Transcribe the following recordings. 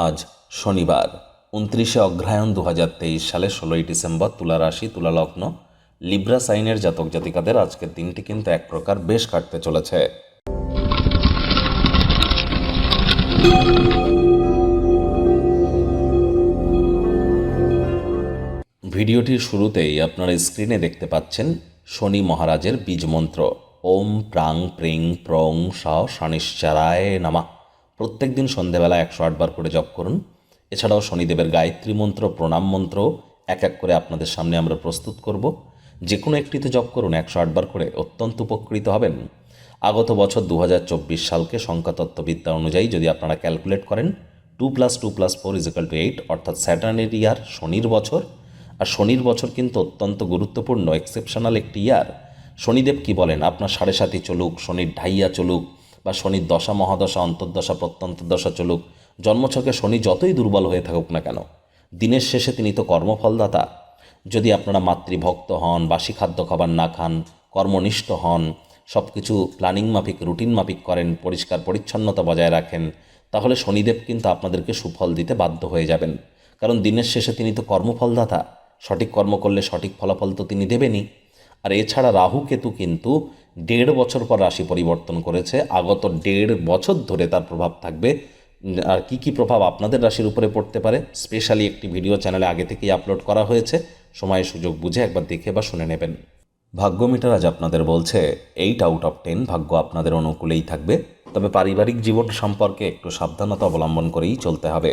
আজ শনিবার, উনত্রিশে অগ্রহায়ণ দু হাজার তেইশ সালে ষোলোই ডিসেম্বর তুলা রাশি, তুলা লগ্ন, লিব্রা সাইনের জাতক জাতিকাদের আজকের দিনটি কিন্তু এক প্রকার বেশ কাটতে চলেছে। ভিডিওটির শুরুতেই আপনারা স্ক্রিনে দেখতে পাচ্ছেন শনি মহারাজের বীজ মন্ত্র। ওম প্রাং প্রিং প্রং স শনিশ্চারায় নামা। প্রত্যেক দিন সন্ধেবেলা একশো আটবার করে জপ করুন। এছাড়াও শনিদেবের গায়ত্রী মন্ত্র, প্রণাম মন্ত্র এক এক করে আপনাদের সামনে আমরা প্রস্তুত করব। যে কোনো একটিতে জপ করুন, একশো আটবার করে অত্যন্ত উপকৃত হবেন। আগত বছর দু হাজার চব্বিশ সালকে সংখ্যাতত্ত্ববিদ্যা অনুযায়ী যদি আপনারা ক্যালকুলেট করেন, two plus two plus four is equal two eight, অর্থাৎ স্যাটার্নের ইয়ার, শনির বছর। আর শনির বছর কিন্তু অত্যন্ত গুরুত্বপূর্ণ, এক্সেপশনাল একটি ইয়ার। শনিদেব কি বলেন? আপনার সাড়ে সাথী চলুক, শনির ঢাইয়া চলুক বা শনির দশা, মহাদশা, অন্তর্দশা প্রত্যন্তর্দশা চলুক জন্মছকে শনি যতই দুর্বল হয়ে থাকুক না কেন, দিনের শেষে তিনি তো কর্মফলদাতা। যদি আপনারা মাতৃভক্ত হন, বাসি খাদ্য খাবার না খান, কর্মনিষ্ঠ হন সব কিছু প্ল্যানিং মাফিক, রুটিন মাফিক করেন, পরিষ্কার পরিচ্ছন্নতা বজায় রাখেন, তাহলে শনিদেব কিন্তু আপনাদেরকে সুফল দিতে বাধ্য হয়ে যাবেন। কারণ দিনের শেষে তিনি তো কর্মফলদাতা, সঠিক কর্ম করলে সঠিক ফলাফল তো তিনি দেবেনই। আর এছাড়া রাহু কেতু কিন্তু দেড় বছর পর রাশি পরিবর্তন করেছে। আগত দেড় বছর ধরে তার প্রভাব থাকবে। আর কি কি প্রভাব আপনাদের রাশির উপরে পড়তে পারে স্পেশালি একটি ভিডিও চ্যানেলে আগে থেকেই আপলোড করা হয়েছে। সময় সুযোগ বুঝে একবার দেখে বা শুনে নেবেন। ভাগ্য মিটার আজ আপনাদের বলছে এইট আউট অফ টেন ভাগ্য আপনাদের অনুকূলেই থাকবে। তবে পারিবারিক জীবন সম্পর্কে একটু সাবধানতা অবলম্বন করেই চলতে হবে।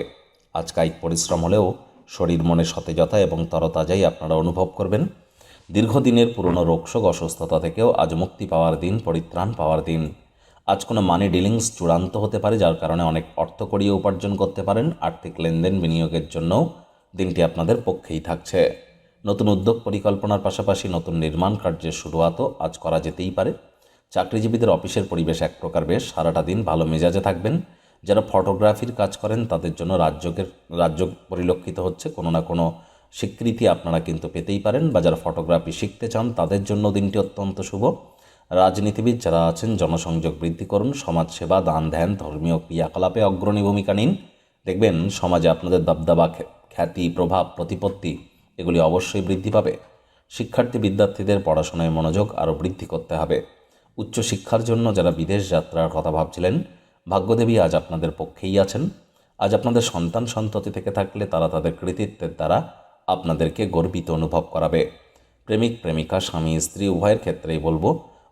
আজ কায়িক পরিশ্রম হলেও শরীর মনে সতেজতা এবং তরতাজাই আপনারা অনুভব করবেন। দীর্ঘদিনের পুরনো রোগশোক অসুস্থতা থেকেও আজ মুক্তি পাওয়ার দিন, পরিত্রাণ পাওয়ার দিন। আজ কোনো মানি ডিলিংস চূড়ান্ত হতে পারে, যার কারণে অনেক অর্থ করিয়ে উপার্জন করতে পারেন। আর্থিক লেনদেন বিনিয়োগের জন্যও দিনটি আপনাদের পক্ষেই থাকছে। নতুন উদ্যোগ পরিকল্পনার পাশাপাশি নতুন নির্মাণ কার্যের শুরুয়াতও আজ করা যেতেই পারে। চাকরিজীবীদের অফিসের পরিবেশ এক প্রকার বেশ, সারাটা দিন ভালো মেজাজে থাকবেন। যারা ফটোগ্রাফির কাজ করেন, তাদের জন্য রাজ্যকের, রাজ্য পরিলক্ষিত হচ্ছে কোনো না কোনো স্বীকৃতি আপনারা কিন্তু পেতেই পারেন বা যারা ফটোগ্রাফি শিখতে চান, তাদের জন্য দিনটি অত্যন্ত শুভ। রাজনীতিবিদ যারা আছেন, জনসংযোগ বৃদ্ধি করুন, সমাজসেবা, দান ধ্যান, ধর্মীয় ক্রিয়াকলাপে অগ্রণী ভূমিকা নিন। দেখবেন, সমাজে আপনাদের দাবদাবা খ্যাতি, প্রভাব, প্রতিপত্তি, এগুলি অবশ্যই বৃদ্ধি পাবে। শিক্ষার্থী বিদ্যার্থীদের পড়াশোনায় মনোযোগ আরও বৃদ্ধি করতে হবে। উচ্চশিক্ষার জন্য যারা বিদেশ যাত্রার কথা ভাবছিলেন, ভাগ্যদেবী আজ আপনাদের পক্ষেই আছেন। আজ আপনাদের সন্তান সন্ততি থেকে থাকলে তারা তাদের কৃতিত্বের দ্বারা আপনাদেরকে গর্বিত অনুভব করাবে। প্রেমিক, প্রেমিকা, স্বামী, স্ত্রী, উভয়ের ক্ষেত্রেই বলব,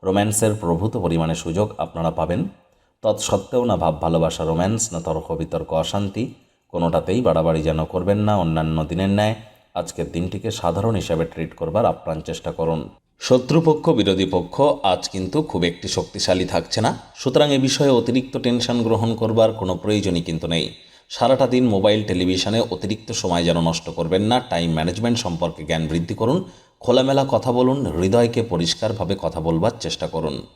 রোম্যান্সের প্রভূত পরিমাণে সুযোগ আপনারা পাবেন। তৎসত্ত্বেও না ভাব, ভালোবাসা, রোম্যান্স, না তর্ক, বিতর্ক, অশান্তি, কোনোটাতেই বাড়াবাড়ি যেন করবেন না অন্যান্য দিনের ন্যায়। আজকের দিনটিকে সাধারণ হিসাবে ট্রিট করবার আপ্রাণ চেষ্টা করুন। শত্রুপক্ষ, বিরোধী পক্ষ, আজ কিন্তু খুব একটি শক্তিশালী থাকছে না। সুতরাং এ বিষয়ে অতিরিক্ত টেনশন গ্রহণ করবার কোনো প্রয়োজনই কিন্তু নেই। সারাটা দিন মোবাইল, টেলিভিশনে অতিরিক্ত সময় যেন নষ্ট করবেন না। টাইম ম্যানেজমেন্ট সম্পর্কে জ্ঞান বৃদ্ধি করুন। খোলামেলা কথা বলুন। হৃদয়কে পরিষ্কারভাবে কথা বলবার চেষ্টা করুন।